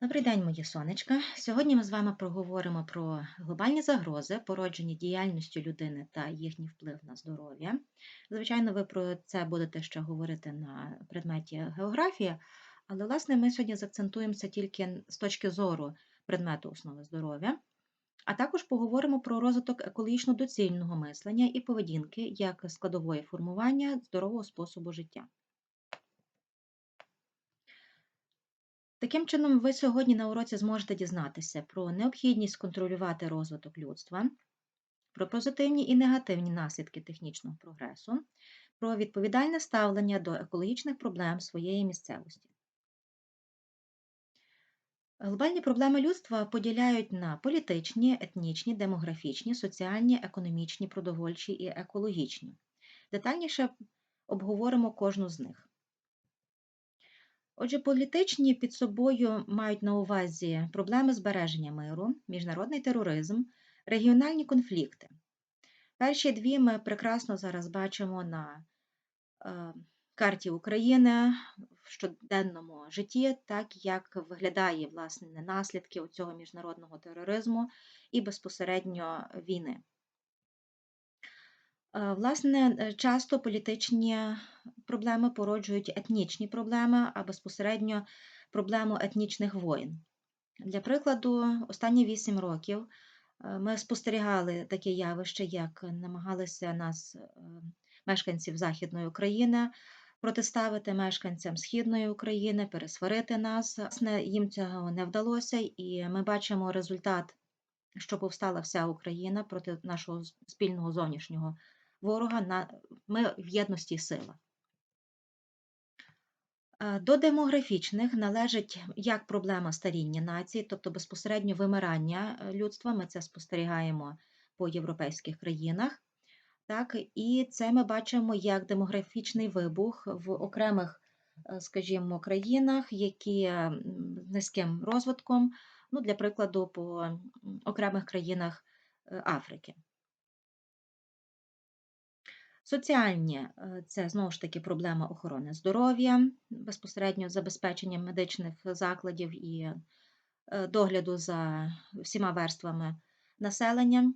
Добрий день, мої сонечка. Сьогодні ми з вами проговоримо про глобальні загрози, породжені діяльністю людини та їхній вплив на здоров'я. Звичайно, ви про це будете ще говорити на предметі географія, але, власне, ми сьогодні заакцентуємося тільки з точки зору предмету основи здоров'я, а також поговоримо про розвиток екологічно доцільного мислення і поведінки як складової формування здорового способу життя. Таким чином, ви сьогодні на уроці зможете дізнатися про необхідність контролювати розвиток людства, про позитивні і негативні наслідки технічного прогресу, про відповідальне ставлення до екологічних проблем своєї місцевості. Глобальні проблеми людства поділяють на політичні, етнічні, демографічні, соціальні, економічні, продовольчі і екологічні. Детальніше обговоримо кожну з них. Отже, політичні під собою мають на увазі проблеми збереження миру, міжнародний тероризм, регіональні конфлікти. Перші дві ми прекрасно зараз бачимо на е, карті України в щоденному житті, так як виглядає власне наслідки цього міжнародного тероризму і безпосередньо війни. Е, власне, е, часто політичні проблеми породжують етнічні проблеми, а безпосередньо проблему етнічних воїн. Для прикладу, останні вісім років е, ми спостерігали таке явище, як намагалися нас, мешканців Західної України, протиставити мешканцям Східної України, пересварити нас. Власне, їм цього не вдалося, і ми бачимо результат, що повстала вся Україна проти нашого спільного зовнішнього ворога ми в єдності сила. Е, до демографічних належить як проблема старіння нації, тобто безпосередньо вимирання е, людства, ми це спостерігаємо по європейських країнах. Так, І це ми бачимо як демографічний вибух в окремих, е, скажімо, країнах, які з низьким розвитком, ну, для прикладу, по окремих країнах Африки. Соціальні е, це знову ж таки проблема охорони здоров'я, безпосередньо забезпечення медичних закладів і е, догляду за всіма верствами населення.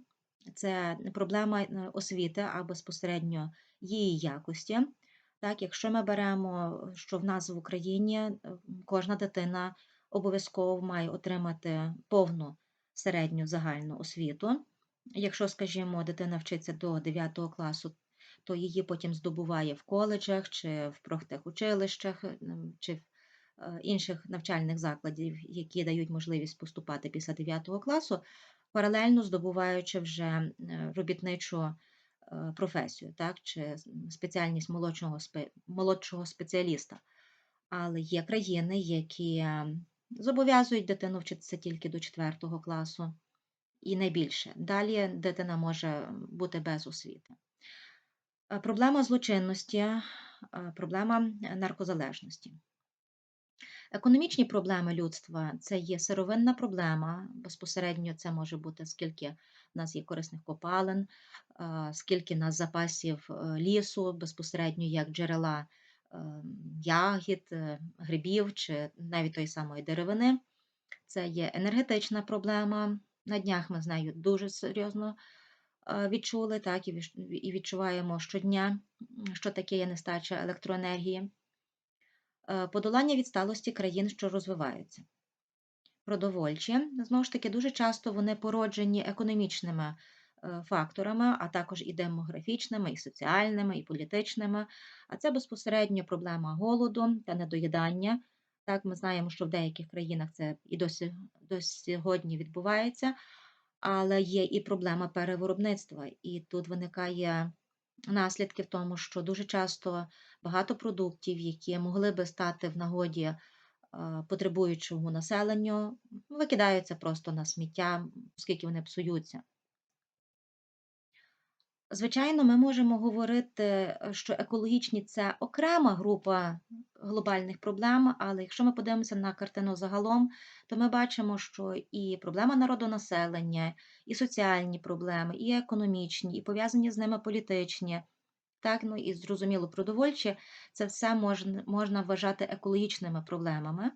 Це проблема е, освіти, а безпосередньо її якості. Так, Якщо ми беремо, що в нас в Україні кожна дитина обов'язково має отримати повну середню загальну освіту. Якщо, скажімо, дитина вчиться до 9 класу, то її потім здобуває в коледжах чи в профтехучилищах, чи в е, інших навчальних закладів, які дають можливість поступати після 9 класу, паралельно здобуваючи вже е, робітничу е, професію, так, чи спеціальність молодшого, молодшого спеціаліста. Але є країни, які зобов'язують дитину вчитися тільки до 4 класу і не більше. Далі дитина може бути без освіти. Е, проблема злочинності, е, проблема наркозалежності. Економічні проблеми людства це є сировинна проблема. Безпосередньо це може бути, скільки в нас є корисних копалин, е, скільки в нас запасів лісу, безпосередньо як джерела ягід, грибів чи навіть тої самої деревини. Це є енергетична проблема. На днях ми з нею дуже серйозно відчули, так, і відчуваємо щодня, що таке є нестача електроенергії, е, подолання відсталості країн, що розвиваються. Продовольчі, знову ж таки, дуже часто вони породжені економічними е, факторами, а також і демографічними, і соціальними, і політичними. А це безпосередньо проблема голоду та недоїдання. Так, Ми знаємо, що в деяких країнах це і досі, до сьогодні відбувається але є і проблема перевиробництва. І тут виникає наслідки в тому, що дуже часто багато продуктів, які могли би стати в нагоді потребуючому населенню, викидаються просто на сміття, оскільки вони псуються. Звичайно, ми можемо говорити, е, що екологічні це окрема група глобальних проблем, але якщо ми подивимося на картину загалом, то ми бачимо, що і проблема народонаселення, і соціальні проблеми, і економічні, і пов'язані з ними політичні, так, ну і зрозуміло, продовольчі, це все можна, можна вважати екологічними проблемами.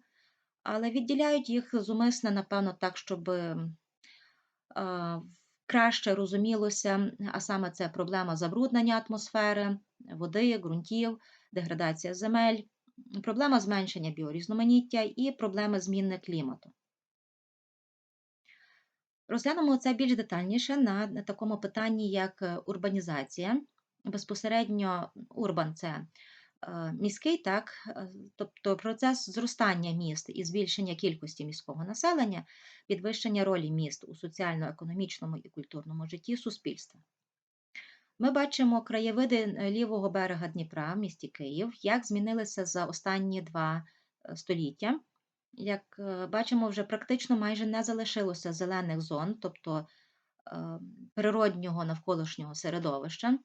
але відділяють їх зумисне, напевно, так, щоб краще розумілося, а саме це проблема забруднення атмосфери, води, ґрунтів, деградація земель, проблема зменшення біорізноманіття і проблеми зміни клімату. Розглянемо це більш детальніше на такому питанні, як е, урбанізація. Безпосередньо урбан це міський, так, е, тобто процес зростання міст і збільшення кількості міського населення, підвищення ролі міст у соціально-економічному і культурному житті суспільства. Ми бачимо краєвиди лівого берега Дніпра в місті Київ, як змінилися за останні два століття. Як е, бачимо, вже практично майже не залишилося зелених зон, тобто е, природнього навколишнього середовища,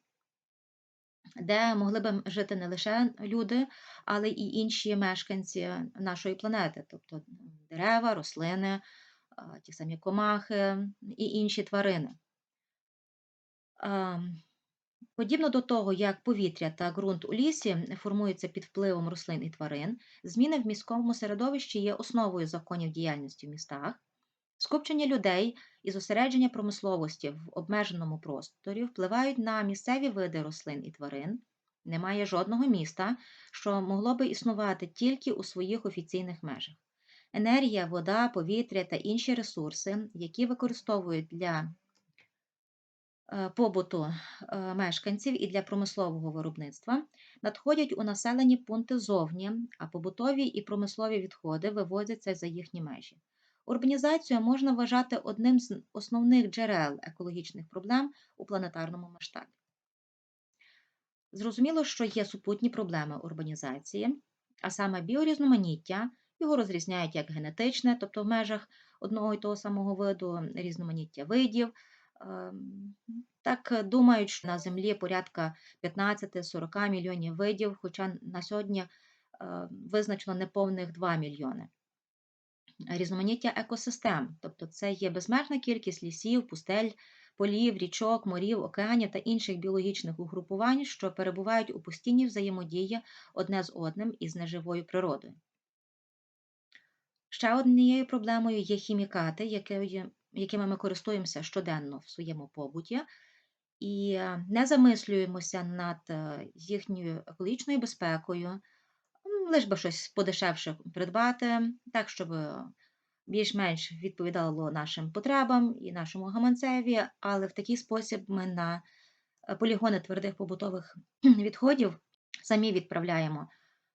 де могли б жити не лише люди, але і інші мешканці нашої планети, тобто дерева, рослини, ті самі комахи і інші тварини. Ем, Подібно до того, як повітря та ґрунт у лісі формуються під впливом рослин і тварин, зміни в міському середовищі є основою законів діяльності в містах. Скупчення людей і зосередження промисловості в обмеженому просторі впливають на місцеві види рослин і тварин. Немає жодного міста, що могло би існувати тільки у своїх офіційних межах. Енергія, вода, повітря та інші ресурси, які використовують для Е, побуту е, мешканців і для промислового виробництва надходять у населені пункти зовні, а побутові і промислові відходи вивозяться за їхні межі. Урбанізацію можна вважати одним з основних джерел екологічних проблем у планетарному масштабі. Зрозуміло, що є супутні проблеми урбанізації, а саме біорізноманіття, його розрізняють як генетичне, тобто в межах одного і того самого виду, різноманіття видів. Ем, так думають, що на землі порядка 15-40 мільйонів видів, хоча на сьогодні е, визначено неповних 2 мільйони. Різноманіття екосистем, тобто це є безмежна кількість лісів, пустель, полів, річок, морів, океанів та інших біологічних угрупувань, що перебувають у постійній взаємодії одне з одним і з неживою природою. Ще однією проблемою є хімікати, якими ми користуємося щоденно в своєму побуті, і е, не замислюємося над е, їхньою екологічною безпекою, лиш би щось подешевше придбати, так, щоб більш-менш відповідало нашим потребам і нашому гаманцеві, але в такий спосіб ми на е, полігони твердих побутових відходів самі відправляємо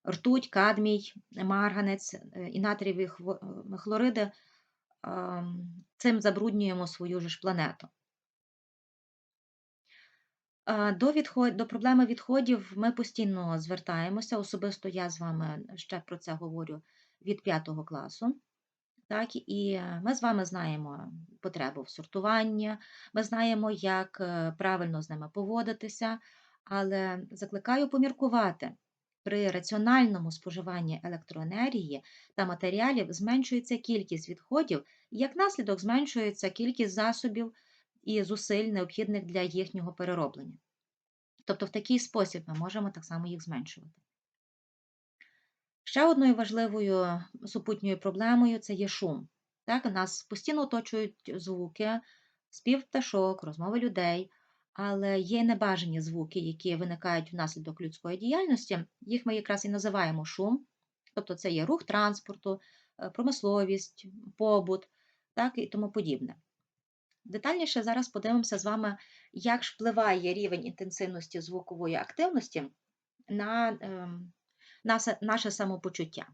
ртуть, кадмій, марганець і натрієві хлориди, цим забруднюємо свою ж планету. До відход... до проблеми відходів ми постійно звертаємося. Особисто я з вами ще про це говорю від 5 класу. Так, І ми з вами знаємо потребу в сортуванні, ми знаємо, як е, правильно з ними поводитися, але закликаю поміркувати. При раціональному споживанні електроенергії та матеріалів зменшується кількість відходів, і як наслідок зменшується кількість засобів і зусиль, необхідних для їхнього перероблення. Тобто, в такий спосіб ми можемо так само їх зменшувати. Ще одною важливою супутньою проблемою це є шум. Так, Нас постійно оточують звуки, спів пташок, розмови людей, але є небажані звуки, які виникають внаслідок людської діяльності, їх ми якраз і називаємо шум, тобто це є рух транспорту, е, промисловість, побут так, і тому подібне. Детальніше зараз подивимося з вами, як ж впливає рівень інтенсивності звукової активності на ем, наше самопочуття.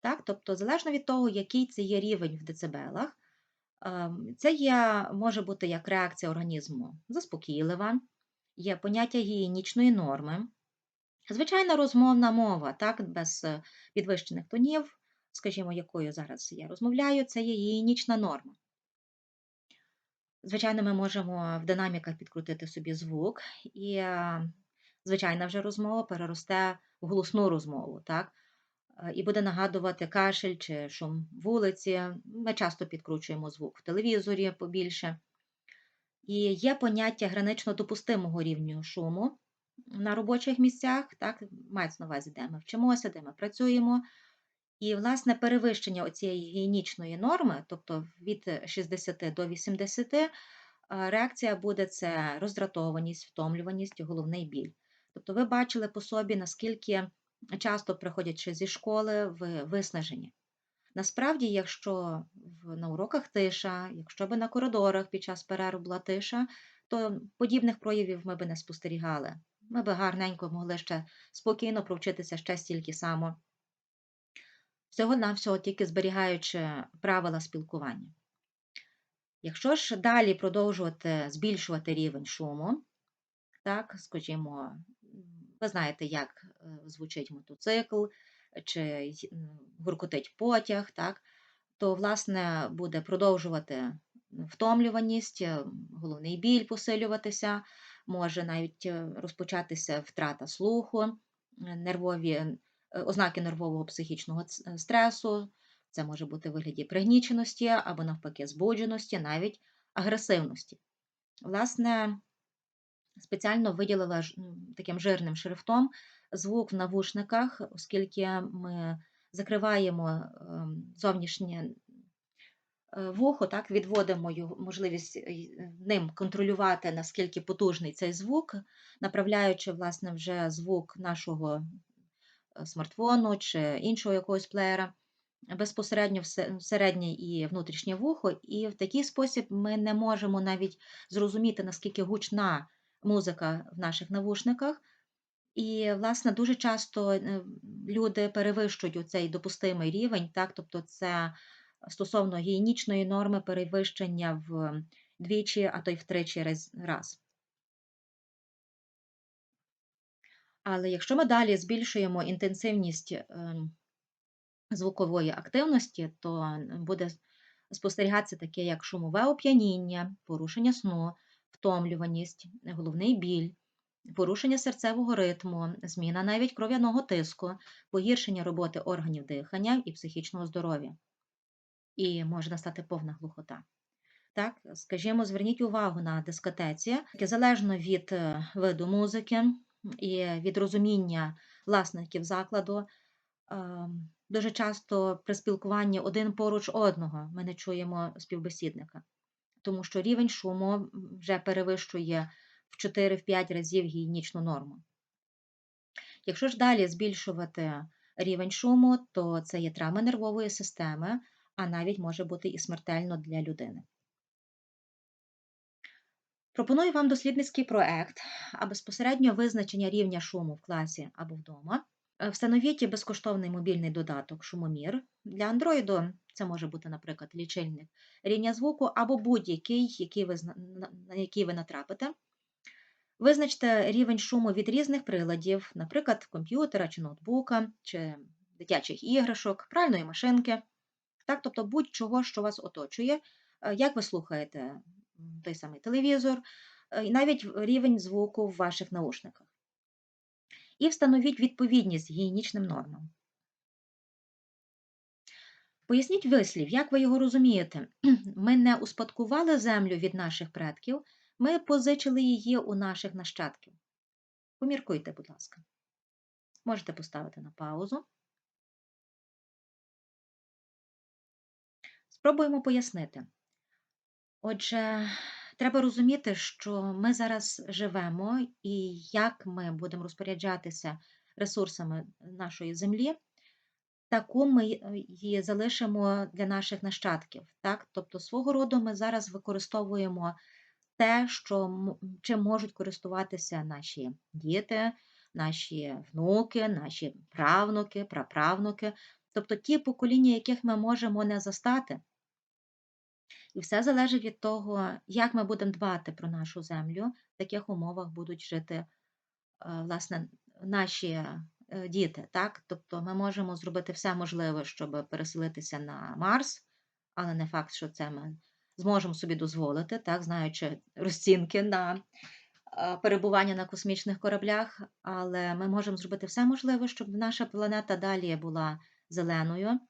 Так? Тобто, залежно від того, який це є рівень в децибелах, ем, це є, може бути як реакція організму заспокійлива, є поняття гігієнічної норми, звичайна розмовна мова, так, без підвищених тонів, скажімо, якою зараз я розмовляю, це є гігієнічна норма. Звичайно, ми можемо в динаміках підкрутити собі звук, і звичайна вже розмова переросте в голосну розмову, так? Е, і буде нагадувати кашель чи шум вулиці. Ми часто підкручуємо звук в телевізорі побільше. І є поняття гранично допустимого рівню шуму на робочих місцях, так, мається на увазі, де ми вчимося, де ми працюємо. І, власне, перевищення цієї гігієнічної норми, тобто від 60 до 80, е, реакція буде це роздратованість, втомлюваність, головний біль. Тобто ви бачили по собі, наскільки часто приходячи зі школи, ви виснажені. Насправді, якщо на уроках тиша, якщо би на коридорах під час перерв була тиша, то подібних проявів ми би не спостерігали. Ми би гарненько могли ще спокійно провчитися ще стільки само, всього-навсього тільки зберігаючи правила спілкування. Якщо ж далі продовжувати збільшувати рівень шуму, так, скажімо, ви знаєте, як е, звучить мотоцикл, чи гуркотить потяг, так, то, власне, буде продовжувати втомлюваність, е, головний біль посилюватися, може навіть е, розпочатися втрата слуху, нервові, ознаки нервового психічного стресу. Це може бути в вигляді пригніченості або, навпаки, збудженості, навіть агресивності. Власне, спеціально виділила таким жирним шрифтом звук в навушниках, оскільки ми закриваємо ем, зовнішнє е, вухо, так, відводимо можливість ним контролювати, наскільки потужний цей звук, направляючи власне, вже звук нашого е, смартфону чи іншого якогось плеєра. Безпосередньо в середнє і внутрішнє вухо, і в такий спосіб ми не можемо навіть зрозуміти, наскільки гучна музика в наших навушниках. І, власне, дуже часто е, люди перевищують цей допустимий рівень, так, тобто це стосовно гігієнічної норми перевищення в двічі, а то й втричі раз. Але якщо ми далі збільшуємо інтенсивність ем, звукової активності, то буде спостерігатися таке, як шумове оп'яніння, порушення сну, втомлюваність, головний біль, порушення серцевого ритму, зміна навіть кров'яного тиску, погіршення роботи органів дихання і психічного здоров'я. І може настати повна глухота. Так, скажімо, зверніть увагу на дискотеці, залежно від е, виду музики і від розуміння власників закладу. Ем, дуже часто при спілкуванні один поруч одного ми не чуємо співбесідника тому що рівень шуму вже перевищує в 4-5 разів гігієнічну норму. Якщо ж далі збільшувати рівень шуму, то це є травма нервової системи, а навіть може бути і смертельно для людини. Пропоную вам дослідницький проект, а безпосередньо визначення рівня шуму в класі або вдома. Е, встановіть безкоштовний мобільний додаток Шумомір. Для Android це може бути, наприклад, лічильник рівня звуку або будь-який, який ви, на який ви натрапите. Визначте рівень шуму від різних приладів, наприклад, комп'ютера чи ноутбука, чи дитячих іграшок, пральної машинки, так, тобто будь-чого, що вас оточує, е, як ви слухаєте той самий телевізор, е, і навіть рівень звуку в ваших наушниках і встановіть відповідність гігієнічним нормам. Поясніть вислів, як ви його розумієте? Ми не успадкували землю від наших предків, ми позичили її у наших нащадків. Поміркуйте, будь ласка. Можете поставити на паузу. Спробуємо пояснити. Отже, Треба розуміти, що ми зараз живемо і як ми будемо розпоряджатися ресурсами нашої землі, таку ми її залишимо для наших нащадків. Так? Тобто, свого роду ми зараз використовуємо те, що, чим можуть користуватися наші діти, наші внуки, наші правнуки, праправнуки, тобто ті покоління, яких ми можемо не застати. І все залежить від того, як ми будемо дбати про нашу землю, в таких умовах будуть жити е, власне, наші е, діти. Так? Тобто ми можемо зробити все можливе, щоб переселитися на Марс, але не факт, що це ми зможемо собі дозволити, так? знаючи розцінки на е, перебування на космічних кораблях, але ми можемо зробити все можливе, щоб наша планета далі була зеленою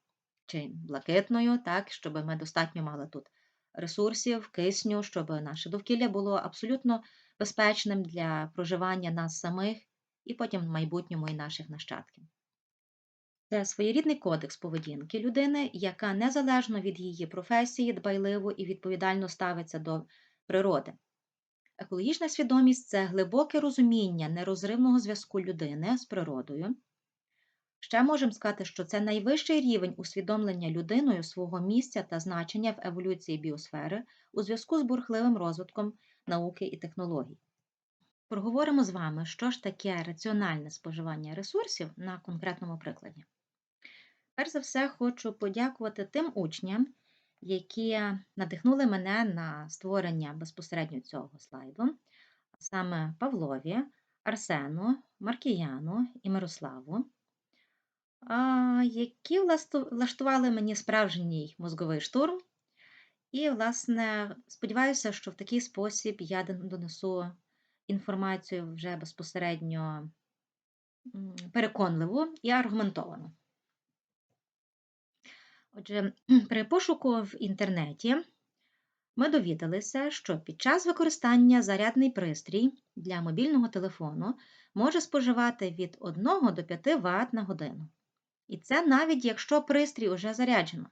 чи блакитною, так? щоб ми достатньо мали тут ресурсів, кисню, щоб наше довкілля було абсолютно безпечним для проживання нас самих і потім в майбутньому і наших нащадків. Це своєрідний кодекс поведінки людини, яка незалежно від її професії дбайливо і відповідально ставиться до природи. Екологічна свідомість це глибоке розуміння нерозривного зв'язку людини з природою. Ще можемо сказати, що це найвищий рівень усвідомлення людиною свого місця та значення в еволюції біосфери у зв'язку з бурхливим розвитком науки і технологій. Проговоримо з вами, що ж таке раціональне споживання ресурсів на конкретному прикладі. Перш за все, хочу подякувати тим учням, які надихнули мене на створення безпосередньо цього слайду, а саме Павлові, Арсену, Маркіяну і Мирославу, які влаштували мені справжній мозговий штурм. І, власне, сподіваюся, що в такий спосіб я донесу інформацію вже безпосередньо переконливу і аргументовану. Отже, при пошуку в інтернеті ми довідалися, що під час використання зарядний пристрій для мобільного телефону може споживати від 1 до 5 Вт на годину. І це навіть якщо пристрій вже заряджено.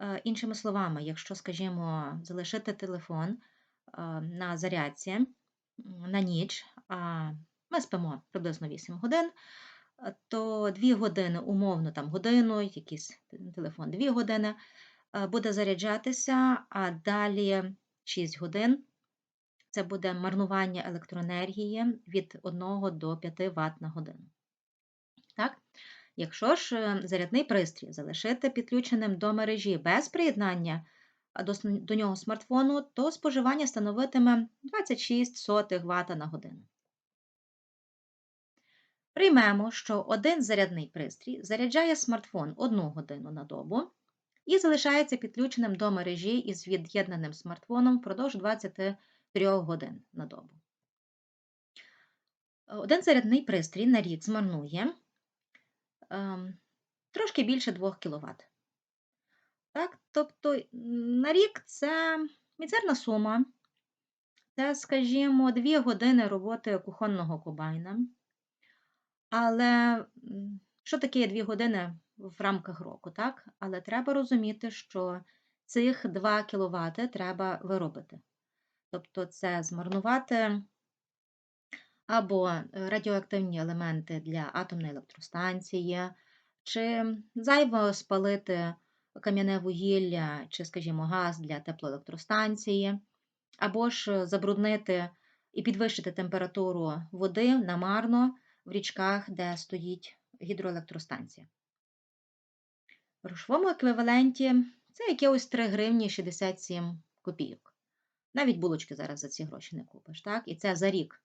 Е, іншими словами, якщо, скажімо, залишити телефон е, на зарядці на ніч, а ми спимо приблизно 8 годин, то 2 години, умовно, там годину, якийсь телефон 2 години, буде заряджатися, а далі 6 годин це буде марнування електроенергії від 1 до 5 Вт на годину. Так? Якщо ж е, зарядний пристрій залишити підключеним до мережі без приєднання до, нього смартфону, то споживання становитиме 26 сотих Вт на годину. Приймемо, що один зарядний пристрій заряджає смартфон 1 годину на добу і залишається підключеним до мережі із від'єднаним смартфоном впродовж 23 годин на добу. Один зарядний пристрій на рік змарнує трошки більше 2 кВт. Так? Тобто на рік це мізерна сума. Це, скажімо, 2 години роботи кухонного комбайна. Але що таке 2 години в рамках року, так? Але треба розуміти, що цих 2 кВт треба виробити. Тобто це змарнувати або радіоактивні елементи для атомної електростанції, чи зайво спалити кам'яне вугілля, чи, скажімо, газ для теплоелектростанції, або ж забруднити і підвищити температуру води намарно в річках, де стоїть гідроелектростанція. В грошовому еквіваленті це якихось 3 гривні 67 копійок. Навіть булочки зараз за ці гроші не купиш, так? І це за рік.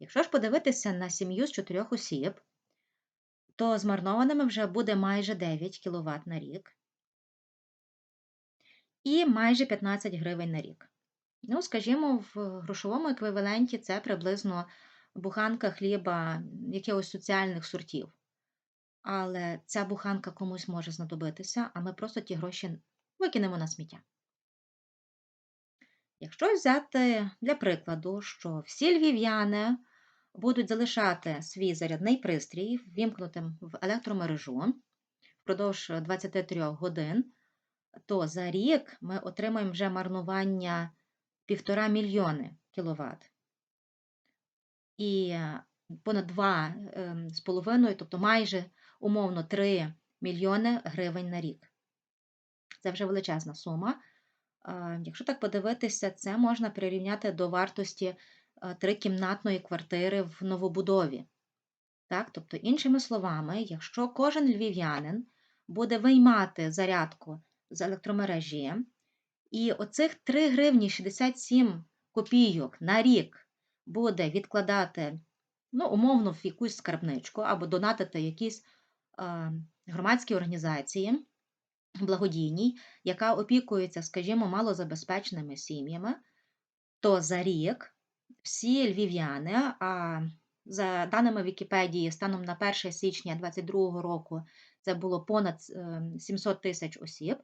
Якщо ж подивитися на сім'ю з чотирьох осіб, то змарнованими вже буде майже 9 кВт на рік і майже 15 гривень на рік. Ну, скажімо, в грошовому еквіваленті це приблизно буханка хліба якихось соціальних сортів. Але ця буханка комусь може знадобитися, а ми просто ті гроші викинемо на сміття. Якщо взяти для прикладу, що всі львів'яни будуть залишати свій зарядний пристрій ввімкнутим в електромережу впродовж 23 годин, то за рік ми отримаємо вже марнування 1,5 мільйони кВт і понад 2,5, ем, тобто майже умовно 3 мільйони гривень на рік. Це вже величезна сума. Якщо так подивитися, це можна прирівняти до вартості трикімнатної квартири в новобудові. Так? Тобто, іншими словами, якщо кожен львів'янин буде виймати зарядку з електромережі, і оцих 3 гривні 67 копійок на рік буде відкладати, ну, умовно, в якусь скарбничку або донатити якісь е, громадські організації благодійній, яка опікується, скажімо, малозабезпеченими сім'ями, то за рік всі львів'яни, а за даними Вікіпедії, станом на 1 січня 2022 року це було понад 700 ем, тисяч осіб,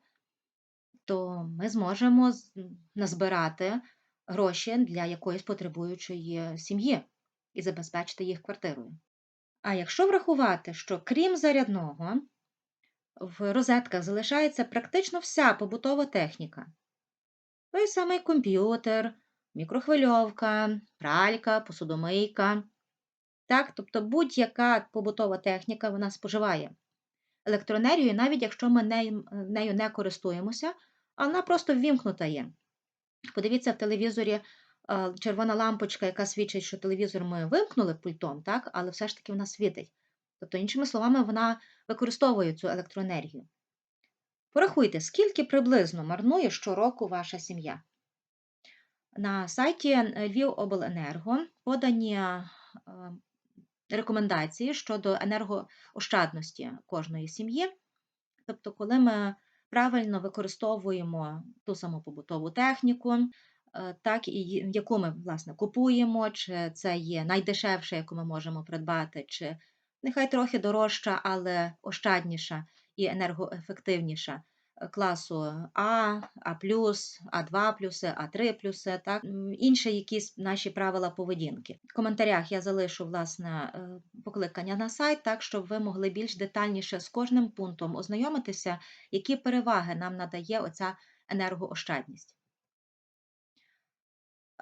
то ми зможемо назбирати гроші для якоїсь потребуючої сім'ї і забезпечити їх квартирою. А якщо врахувати, що крім зарядного, в розетках залишається практично вся побутова техніка, той самий комп'ютер, мікрохвильовка, пралька, посудомийка. Так, тобто будь-яка побутова техніка вона споживає електроенергію, навіть якщо ми нею, не користуємося, а вона просто ввімкнута є. Подивіться в телевізорі е, червона лампочка, яка свідчить, що телевізор ми вимкнули пультом, так, але все ж таки вона світить. Тобто, іншими словами, вона використовує цю електроенергію. Порахуйте, скільки приблизно марнує щороку ваша сім'я. На сайті Львівобленерго подані е, рекомендації щодо енергоощадності кожної сім'ї. Тобто, коли ми правильно використовуємо ту саму побутову техніку, е, так і яку ми власне купуємо, чи це є найдешевше, яку ми можемо придбати, чи нехай трохи дорожча, але ощадніша і енергоефективніша класу А, А+, А2+, А3+, так, інші якісь наші правила поведінки. В коментарях я залишу власне е, покликання на сайт, так щоб ви могли більш детальніше з кожним пунктом ознайомитися, які переваги нам надає оця енергоощадність.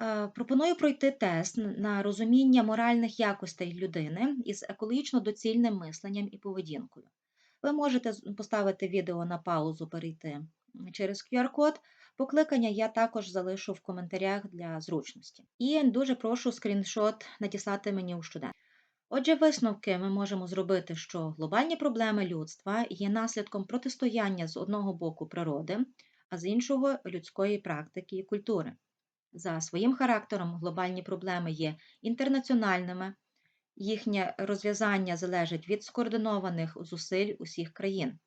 Е, Пропоную пройти тест на розуміння моральних якостей людини із екологічно доцільним мисленням і поведінкою. Ви можете поставити відео на паузу, перейти через QR-код. Покликання я також залишу в коментарях для зручності. І дуже прошу скріншот надіслати мені у щоденно. Отже, висновки ми можемо зробити, що глобальні проблеми людства є наслідком протистояння з одного боку природи, а з іншого людської практики і культури. За своїм характером глобальні проблеми є інтернаціональними, їхнє розв'язання залежить від скоординованих зусиль усіх країн.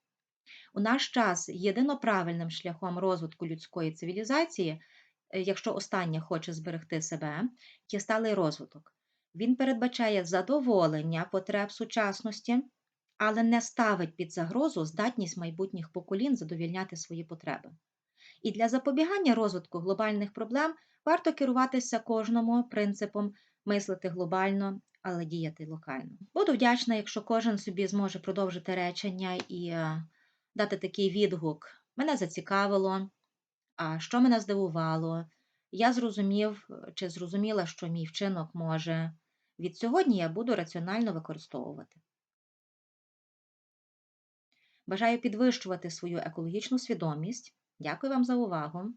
У наш час єдино правильним шляхом розвитку людської цивілізації, е, якщо остання хоче зберегти себе, є сталий розвиток. Він передбачає задоволення потреб сучасності, але не ставить під загрозу здатність майбутніх поколінь задовільняти свої потреби. І для запобігання розвитку глобальних проблем варто керуватися кожному принципом мислити глобально, але діяти локально. Буду вдячна, якщо кожен собі зможе продовжити речення і е, дати такий відгук. Мене зацікавило, а що мене здивувало. Я зрозумів чи зрозуміла, що мій вчинок може. Від сьогодні я буду раціонально використовувати. Бажаю підвищувати свою екологічну свідомість. Дякую вам за увагу.